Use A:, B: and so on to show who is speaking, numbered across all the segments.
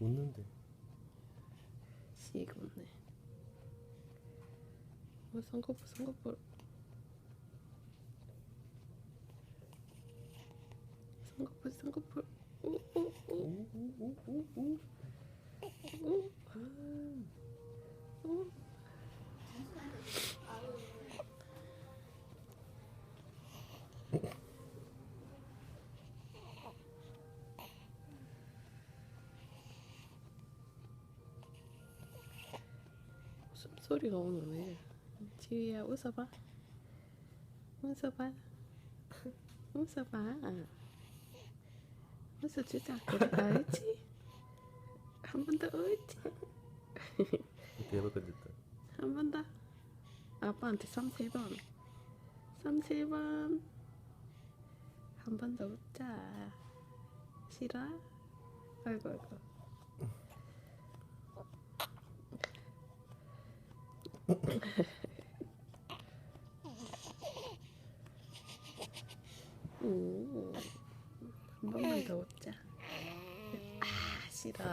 A: 웃는데.
B: 씨가 없네. 뭐 쌍꺼풀 쌍꺼풀. 쌍꺼풀 쌍꺼풀.
A: 오오오오오오
B: Thank you. 소리가 오늘 왜? 지우야 웃어봐. 웃어봐. 웃어봐. 웃어주자. 그래, 알지? 한 번 더 웃지?
A: 대박 건졌다.
B: 한 번 더. 아빠한테 3, 3번. 3, 3번. 한 번 더 웃자. 싫어? 아이고, 아이고. 오, 한 번만 더 웃자. 아, 싫어.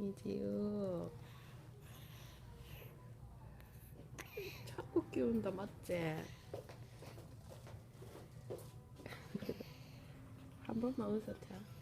B: 이지우. 자꾸 끼운다, 맞지? 한 번만 웃어줘.